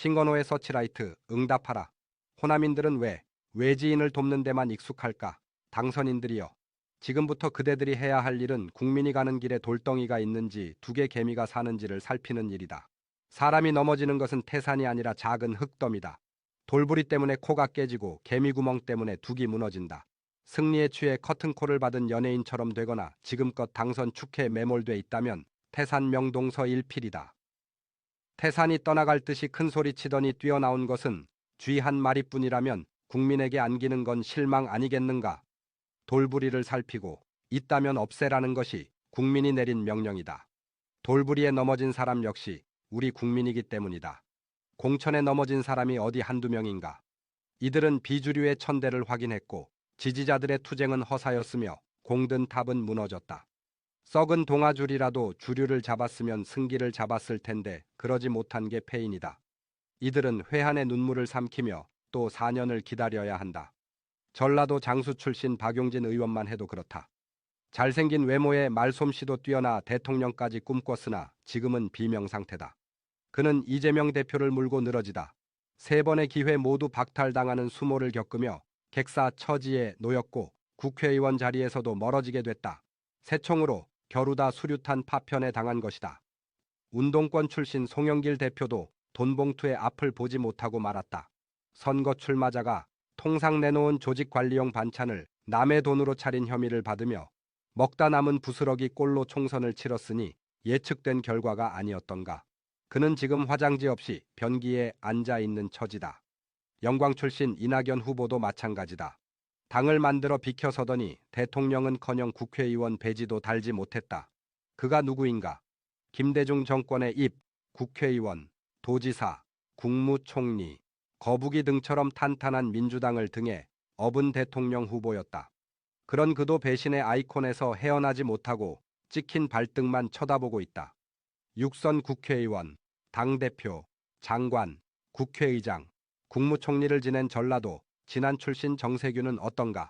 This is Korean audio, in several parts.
신건호의 서치라이트 응답하라. 호남인들은 왜 외지인을 돕는 데만 익숙할까? 당선인들이여. 지금부터 그대들이 해야 할 일은 국민이 가는 길에 돌덩이가 있는지 두 개 개미가 사는지를 살피는 일이다. 사람이 넘어지는 것은 태산이 아니라 작은 흙더미다. 돌부리 때문에 코가 깨지고 개미구멍 때문에 둑이 무너진다. 승리에 취해 커튼콜을 받은 연예인처럼 되거나 지금껏 당선 축해에 매몰돼 있다면 태산 명동서 일필이다. 태산이 떠나갈 듯이 큰 소리 치더니 뛰어나온 것은 쥐 한 마리뿐이라면 국민에게 안기는 건 실망 아니겠는가? 돌부리를 살피고 있다면 없애라는 것이 국민이 내린 명령이다. 돌부리에 넘어진 사람 역시 우리 국민이기 때문이다. 공천에 넘어진 사람이 어디 한두 명인가? 이들은 비주류의 천대를 확인했고 지지자들의 투쟁은 허사였으며 공든 탑은 무너졌다. 썩은 동아줄이라도 주류를 잡았으면 승기를 잡았을 텐데 그러지 못한 게 패인이다. 이들은 회한의 눈물을 삼키며 또 4년을 기다려야 한다. 전라도 장수 출신 박용진 의원만 해도 그렇다. 잘생긴 외모에 말솜씨도 뛰어나 대통령까지 꿈꿨으나 지금은 비명 상태다. 그는 이재명 대표를 물고 늘어지다. 세 번의 기회 모두 박탈당하는 수모를 겪으며 객사 처지에 놓였고 국회의원 자리에서도 멀어지게 됐다. 새총으로 겨루다 수류탄 파편에 당한 것이다. 운동권 출신 송영길 대표도 돈봉투의 앞을 보지 못하고 말았다. 선거 출마자가 통상 내놓은 조직 관리용 반찬을 남의 돈으로 차린 혐의를 받으며 먹다 남은 부스러기 꼴로 총선을 치렀으니 예측된 결과가 아니었던가. 그는 지금 화장지 없이 변기에 앉아 있는 처지다. 영광 출신 이낙연 후보도 마찬가지다. 당을 만들어 비켜서더니 대통령은커녕 국회의원 배지도 달지 못했다. 그가 누구인가? 김대중 정권의 입, 국회의원, 도지사, 국무총리, 거북이 등처럼 탄탄한 민주당을 등에 업은 대통령 후보였다. 그런 그도 배신의 아이콘에서 헤어나지 못하고 찍힌 발등만 쳐다보고 있다. 육선 국회의원, 당대표, 장관, 국회의장, 국무총리를 지낸 전라도 진안 출신 정세균은 어떤가?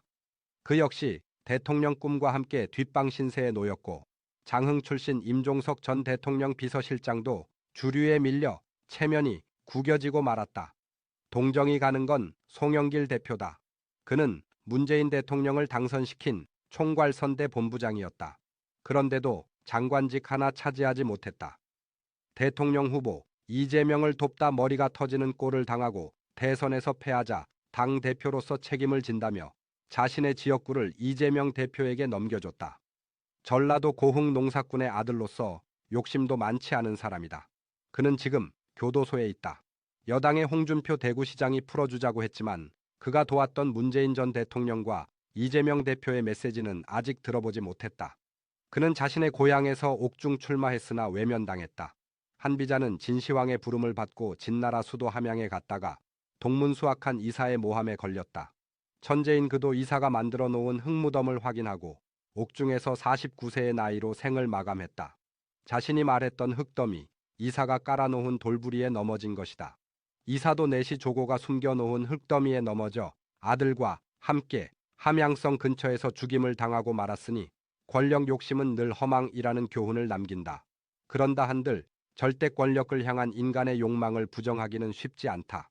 그 역시 대통령 꿈과 함께 뒷방 신세에 놓였고 장흥 출신 임종석 전 대통령 비서실장도 주류에 밀려 체면이 구겨지고 말았다. 동정이 가는 건 송영길 대표다. 그는 문재인 대통령을 당선시킨 총괄선대 본부장이었다. 그런데도 장관직 하나 차지하지 못했다. 대통령 후보 이재명을 돕다 머리가 터지는 꼴을 당하고 대선에서 패하자 당 대표로서 책임을 진다며 자신의 지역구를 이재명 대표에게 넘겨줬다. 전라도 고흥 농사꾼의 아들로서 욕심도 많지 않은 사람이다. 그는 지금 교도소에 있다. 여당의 홍준표 대구시장이 풀어주자고 했지만 그가 도왔던 문재인 전 대통령과 이재명 대표의 메시지는 아직 들어보지 못했다. 그는 자신의 고향에서 옥중 출마했으나 외면당했다. 한비자는 진시황의 부름을 받고 진나라 수도 함양에 갔다가 동문수학한 이사의 모함에 걸렸다. 천재인 그도 이사가 만들어 놓은 흙무덤을 확인하고 옥중에서 49세의 나이로 생을 마감했다. 자신이 말했던 흙더미, 이사가 깔아놓은 돌부리에 넘어진 것이다. 이사도 내시 조고가 숨겨놓은 흙더미에 넘어져 아들과 함께 함양성 근처에서 죽임을 당하고 말았으니 권력 욕심은 늘 허망이라는 교훈을 남긴다. 그런다 한들 절대 권력을 향한 인간의 욕망을 부정하기는 쉽지 않다.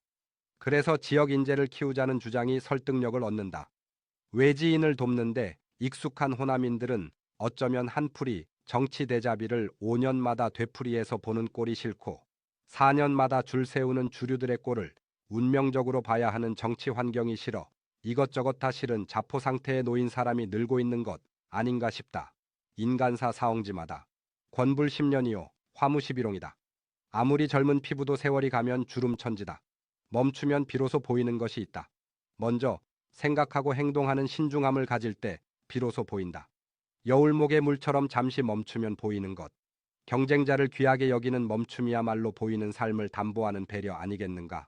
그래서 지역 인재를 키우자는 주장이 설득력을 얻는다. 외지인을 돕는데 익숙한 호남인들은 어쩌면 한풀이 정치 대자비를 5년마다 되풀이해서 보는 꼴이 싫고 4년마다 줄 세우는 주류들의 꼴을 운명적으로 봐야 하는 정치 환경이 싫어 이것저것 다 싫은 자포 상태에 놓인 사람이 늘고 있는 것 아닌가 싶다. 인간사 사엉지마다 권불 10년이요 화무 11홍이다. 아무리 젊은 피부도 세월이 가면 주름천지다. 멈추면 비로소 보이는 것이 있다. 먼저 생각하고 행동하는 신중함을 가질 때 비로소 보인다. 여울목의 물처럼 잠시 멈추면 보이는 것. 경쟁자를 귀하게 여기는 멈춤이야말로 보이는 삶을 담보하는 배려 아니겠는가.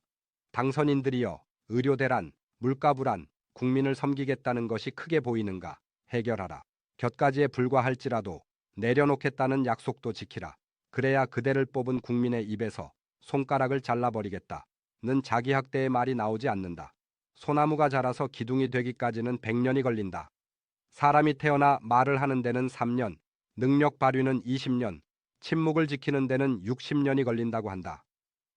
당선인들이여 의료 대란, 물가 불안, 국민을 섬기겠다는 것이 크게 보이는가 해결하라. 곁가지에 불과할지라도 내려놓겠다는 약속도 지키라. 그래야 그대를 뽑은 국민의 입에서 손가락을 잘라버리겠다. 는 자기 학대의 말이 나오지 않는다. 소나무가 자라서 기둥이 되기까지는 100년이 걸린다. 사람이 태어나 말을 하는 데는 3년, 능력 발휘는 20년, 침묵을 지키는 데는 60년이 걸린다고 한다.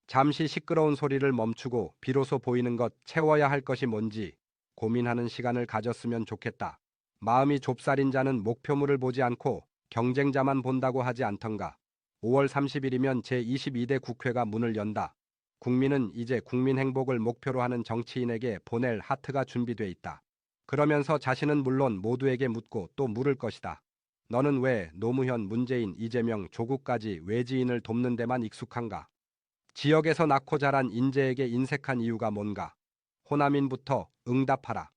잠시 시끄러운 소리를 멈추고 비로소 보이는 것 채워야 할 것이 뭔지 고민하는 시간을 가졌으면 좋겠다. 마음이 좁쌀인 자는 목표물을 보지 않고 경쟁자만 본다고 하지 않던가. 5월 30일이면 제22대 국회가 문을 연다. 국민은 이제 국민 행복을 목표로 하는 정치인에게 보낼 하트가 준비돼 있다. 그러면서 자신은 물론 모두에게 묻고 또 물을 것이다. 너는 왜 노무현, 문재인, 이재명, 조국까지 외지인을 돕는 데만 익숙한가? 지역에서 낳고 자란 인재에게 인색한 이유가 뭔가? 호남인부터 응답하라.